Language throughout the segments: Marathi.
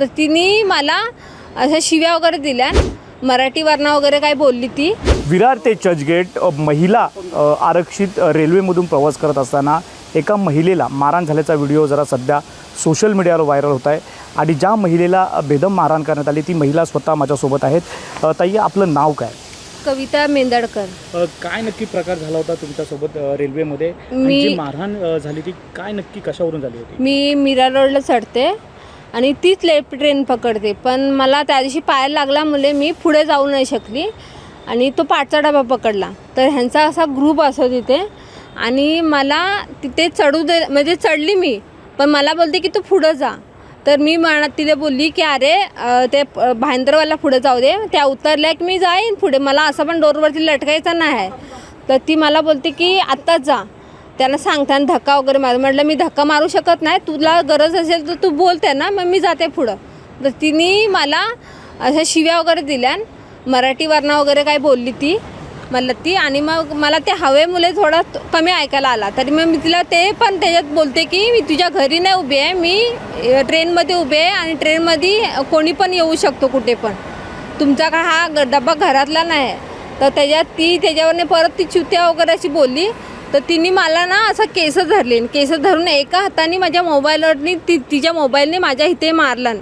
तर तिने मला अशा शिव्या वगैरे दिल्या. मराठी वर्ण वगैरे काय बोलली ती. विरार ते चर्चगेट अ, महिला अ, आरक्षित अ, रेल्वेमधून प्रवास करत असताना एका महिलेला मारहाण झाल्याचा व्हिडिओ जरा सध्या सोशल मीडियावर व्हायरल होत आहे. आणि ज्या महिलेला अ, बेदम मारहाण करण्यात आली ती महिला स्वतः माझ्यासोबत आहेत. अ, ताई आपलं नाव काय? कविता मेंदडकर. अ, काय नक्की प्रकार झाला होता तुमच्यासोबत अ, रेल्वेमध्ये? आणि मी- जी मारहाण अ, झाली ती काय नक्की कशावरून झाली होती? मी मीरा रोडला चढते. आणि तीच लेट ट्रेन पकडते. पण मला त्या दिवशी पायाला लागल्यामुळे मी पुढे जाऊ नाही शकली. आणि तो पाठचा डबा पकडला. तर ह्यांचा असा ग्रुप असतो तिथे. आणि मला तिथे चढू दे म्हणजे चढली मी. पण मला बोलते की तू पुढं जा. तर मी म्हणत तिला बोलली की अरे ते प- पुढे जाऊ दे. त्या उतरल्या की मी जाईन पुढे. मला असं पण डोरवरती लटकायचं नाही आहे. तर ती मला बोलते की आत्ताच जा. त्यांना सांगताना धक्का वगैरे मार म्हटलं मी धक्का मारू शकत नाही तुला गरज असेल तर तू बोलते ना मग मी जाते पुढं. तर तिने मला अशा शिव्या वगैरे दिल्या मराठी वर्ण वगैरे काय बोलली ती. मला ती आणि मग मला ते हवेमुळे थोडा कमी ऐकायला आला. तरी मग मी तिला ते पण त्याच्यात बोलते की मी तुझ्या घरी नाही उभी आहे मी ट्रेनमध्ये उभी आहे आणि ट्रेनमध्ये कोणी पण येऊ शकतो कुठे पण. तुमचा का हा ग- डब्बा घरातला नाही तर त्याच्यात ती त्याच्यावरने परत ती चुत्या वगैरे अशी बोलली. तर तिने मला ना असं केस धरले. केस धरून एका हाताने माझ्या मोबाईलवरनी ती तिच्या मोबाईलने माझ्या इथे मारला.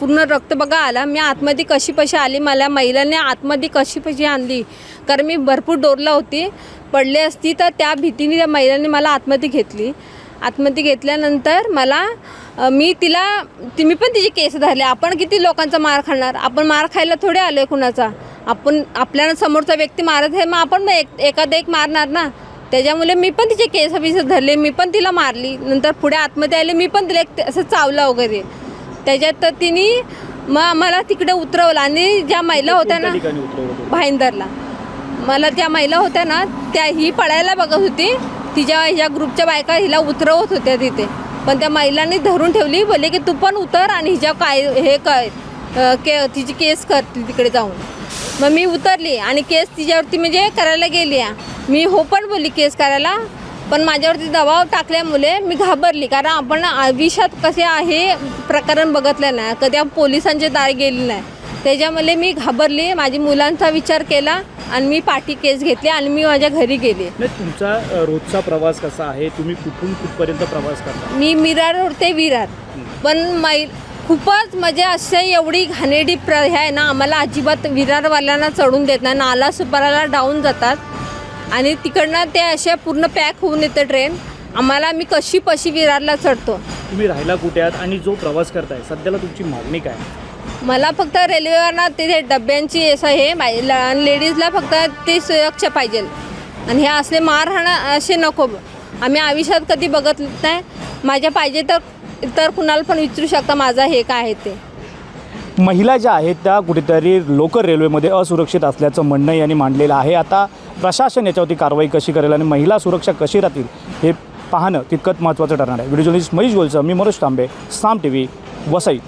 पूर्ण रक्त बघा आला. मी आतमध्ये कशी पशी आली? मला महिलांनी आतमध्ये कशी पशी आणली? कारण मी भरपूर डोरला होती. पडली असती तर त्या भीतीने त्या महिलांनी मला आतमध्ये घेतली. आतमध्ये घेतल्यानंतर मला मी तिला ती मी पण तिचे केस धरले. आपण किती लोकांचा मार खाणार? आपण मार खायला थोडे आलो आहे कुणाचा? आपण आपल्याला समोरचा व्यक्ती मारत आहे मग आपण मग एक एखादा एक मारणार ना? त्याच्यामुळे मी पण तिचे केस बिस धरले मी पण तिला मारली. नंतर पुढे आतमध्ये आले मी पण तिला एक असं चावलं वगैरे. त्याच्यात तर तिने मग आम्हाला तिकडे उतरवलं आणि ज्या महिला होत्या ना? भाईंदरला. मला ज्या महिला होत्या ना त्या ही पळायला बघत होती. तिच्या ह्या ग्रुपच्या बायका हिला उतरवत होत्या तिथे. पण त्या महिलांनी धरून ठेवली बोलले की तू पण उतर आणि हिच्या काय हे काय के तिची केस कर तिकडे जाऊन. मग मी उतरली आणि केस तिच्यावरती म्हणजे करायला गेली. मी हो पण बोलली केस करायला पण माझ्यावरती दबाव टाकल्यामुळे मी घाबरली. कारण आपण आयुष्यात कसे आहे प्रकरण बघितलं नाही कधी आपण पोलिसांच्या दारी गेली नाही. त्याच्यामुळे मी घाबरली माझी मुलांचा विचार केला आणि मी पाठी केस घेतली आणि मी माझ्या घरी गेली. तुमचा रोजचा प्रवास कसा आहे? तुम्ही कुठून कुठपर्यंत प्रवास करता? मी मिरार ते विरार. पण मै खूपच म्हणजे असे एवढी घाणेरडी प्र हे आहे ना आम्हाला अजिबात विरारवाल्यांना चढून देत नाही. नाला सुपाराला डाऊन जातात. आणि तिकडनं ते असे पूर्ण पॅक होऊन येतं ट्रेन. आम्हाला मी कशी पशी विरारला चढतो. तुम्ही राहायला कुठे आहात आणि जो प्रवास करताय सध्याला तुमची मागणी काय मला फक्त रेल्वेवरनं तिथे डब्यांची असं हे ल- लेडीजला फक्त ती सुरक्षा पाहिजे. आणि हे असले मारहाण असे नको. आम्ही आयुष्यात कधी बघत नाही. माझ्या पाहिजे तर तर कुणाला पण विचारू शकता माझा हे काय आहे ते. महिला ज्या आहेत त्या कुठेतरी लोकल रेल्वेमध्ये असुरक्षित असल्याचं म्हणणं यांनी मांडलेलं आहे. आता प्रशासन याच्यावरती कारवाई कशी करेल आणि महिला सुरक्षा कशी राहतील हे पाहणं तितकंच महत्त्वाचं ठरणार आहे. व्हिडिओ जर्नलिस्ट महेश गोलचं मी मनोज तांबे साम टी व्ही वसई.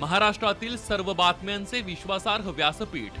महाराष्ट्रातील सर्व बातम्यांचे विश्वासार्ह व्यासपीठ.